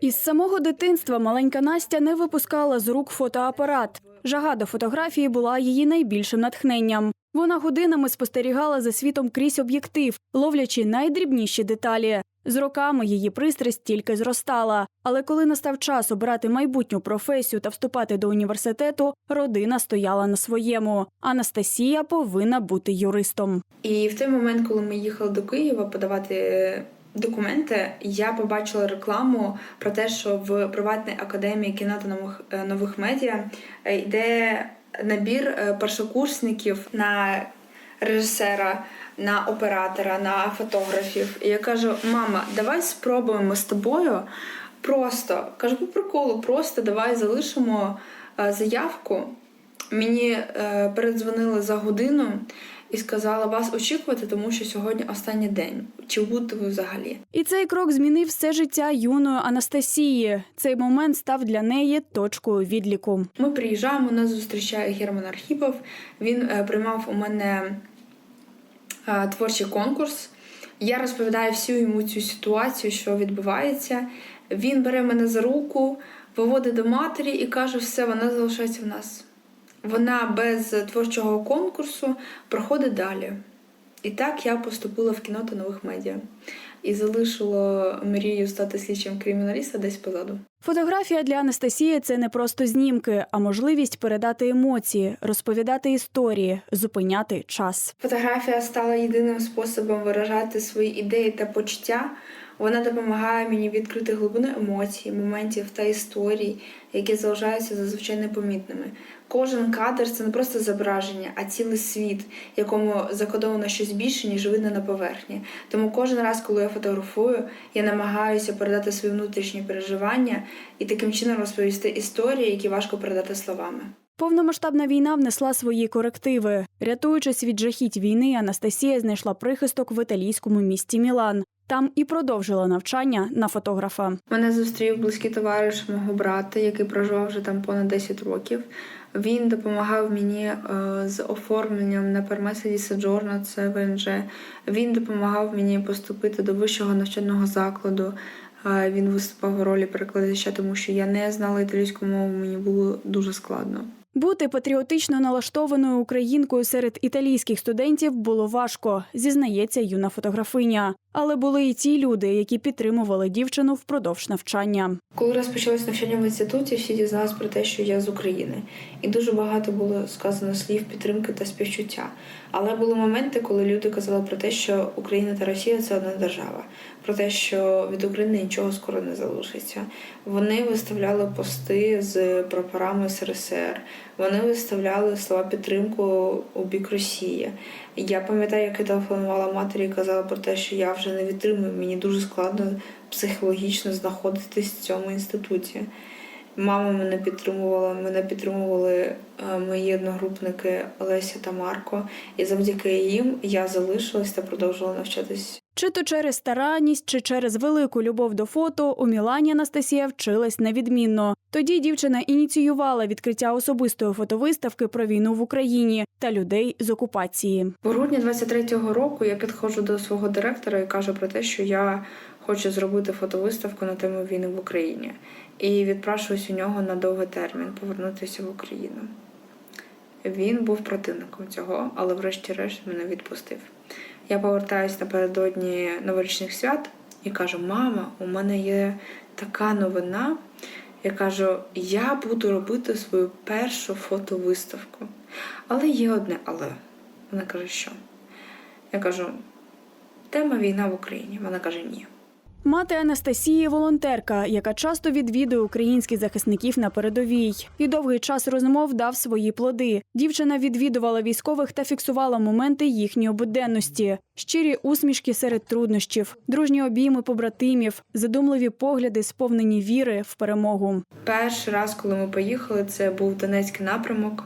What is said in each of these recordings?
Із самого дитинства маленька Настя не випускала з рук фотоапарат. Жага до фотографії була її найбільшим натхненням. Вона годинами спостерігала за світом крізь об'єктив, ловлячи найдрібніші деталі. З роками її пристрасть тільки зростала. Але коли настав час обирати майбутню професію та вступати до університету, родина стояла на своєму. Анастасія повинна бути юристом. І в той момент, коли ми їхали до Києва подавати документи, я побачила рекламу про те, що в приватній академії кіно та нових, е, нових медіа е, йде набір е, першокурсників на режисера, на оператора, на фотографів. І я кажу: мама, давай спробуємо з тобою. Просто кажу, по приколу, просто давай залишимо заявку. Мені передзвонили за годину і сказала вас очікувати, тому що сьогодні останній день. Чи будете ви взагалі? І цей крок змінив все життя юної Анастасії. Цей момент став для неї точкою відліку. Ми приїжджаємо, нас зустрічає Герман Архіпов. Він е, приймав у мене е, творчий конкурс. Я розповідаю всю йому цю ситуацію, що відбувається. Він бере мене за руку, виводить до матері і каже: все, вона залишається в нас. Вона без творчого конкурсу проходить далі. І так я поступила в кіно та нових медіа і залишила мрію стати слідчим криміналіста десь позаду. Фотографія для Анастасії це не просто знімки, а можливість передати емоції, розповідати історії, зупиняти час. Фотографія стала єдиним способом виражати свої ідеї та почуття. Вона допомагає мені відкрити глибину емоцій, моментів та історій, які залишаються зазвичай непомітними. Кожен кадр це не просто зображення, а цілий світ, якому закодовано щось більше, ніж видно на поверхні. Тому кожен раз, коли я фотографую, я намагаюся передати свої внутрішні переживання і таким чином розповісти історії, які важко передати словами. Повномасштабна війна внесла свої корективи. Рятуючись від жахіть війни, Анастасія знайшла прихисток в італійському місті Мілан. Там і продовжила навчання на фотографа. Мене зустрів близький товариш мого брата, який проживав вже там понад 10 років. Він допомагав мені е, з оформленням на пермесі Соджорно, це ВНЖ. Він допомагав мені поступити до вищого навчального закладу. Він виступав у ролі перекладача, тому що я не знала італійську мову, мені було дуже складно. Бути патріотично налаштованою українкою серед італійських студентів було важко, зізнається юна фотографиня. Але були і ті люди, які підтримували дівчину впродовж навчання. Коли розпочалось навчання в інституті, всі дізнались про те, що я з України, і дуже багато було сказано слів підтримки та співчуття. Але були моменти, коли люди казали про те, що Україна та Росія це одна держава, про те, що від України нічого скоро не залишиться. Вони виставляли пости з прапорами СРСР. Вони виставляли слова підтримку у бік Росії. Я пам'ятаю, як я телефонувала матері і казала про те, що я вже не витримую, мені дуже складно психологічно знаходитись в цьому інституті. Мама мене підтримувала, мене підтримували е, мої одногрупники Олеся та Марко, і завдяки їм я залишилась та продовжувала навчатись Чи то через старанність, чи через велику любов до фото у Мілані Анастасія вчилась невідмінно. Тоді дівчина ініціювала відкриття особистої фотовиставки про війну в Україні та людей з окупації. В грудні 23-го року я підходжу до свого директора і кажу про те, що я хочу зробити фотовиставку на тему війни в Україні. І відпрашуюсь у нього на довгий термін повернутися в Україну. Він був противником цього, але врешті-решт мене відпустив. Я повертаюся напередодні новорічних свят і кажу: мама, у мене є така новина. Я кажу, я буду робити свою першу фотовиставку. Але є одне але. Вона каже, що? Я кажу, тема війна в Україні. Вона каже, ні. Мати Анастасії волонтерка, яка часто відвідує українських захисників на передовій. І довгий час розмов дав свої плоди. Дівчина відвідувала військових та фіксувала моменти їхньої буденності, щирі усмішки серед труднощів, дружні обійми побратимів, задумливі погляди, сповнені віри в перемогу. Перший раз, коли ми поїхали, це був Донецький напрямок.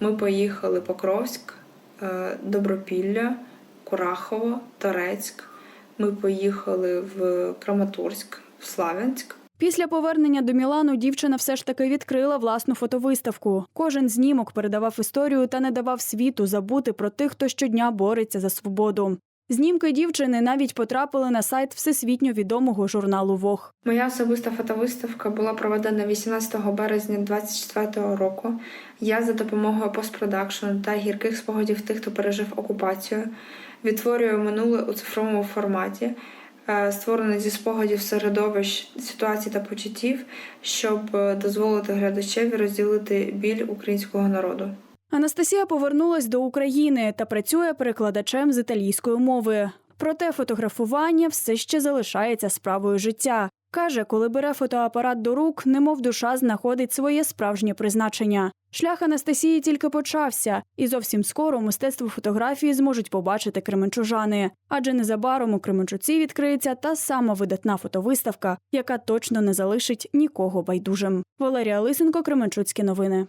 Ми поїхали Покровськ, е, Добропілля, Курахово, Торецьк. Ми поїхали в Краматорськ, в Славянськ. Після повернення до Мілану дівчина все ж таки відкрила власну фотовиставку. Кожен знімок передавав історію та не давав світу забути про тих, хто щодня бореться за свободу. Знімки дівчини навіть потрапили на сайт всесвітньо відомого журналу Вог. Моя особиста фотовиставка була проведена 18 березня 2024 року. Я за допомогою постпродакшену та гірких спогадів тих, хто пережив окупацію, відтворюю минуле у цифровому форматі, е, створене зі спогадів середовищ, ситуацій та почуттів, щоб е, дозволити глядачеві розділити біль українського народу. Анастасія повернулась до України та працює перекладачем з італійської мови. Проте фотографування все ще залишається справою життя. Каже, коли бере фотоапарат до рук, немов душа знаходить своє справжнє призначення. Шлях Анастасії тільки почався, і зовсім скоро мистецтво фотографії зможуть побачити кременчужани. Адже незабаром у Кременчуці відкриється та сама видатна фотовиставка, яка точно не залишить нікого байдужим. Валерія Лисенко, Кременчуцькі новини.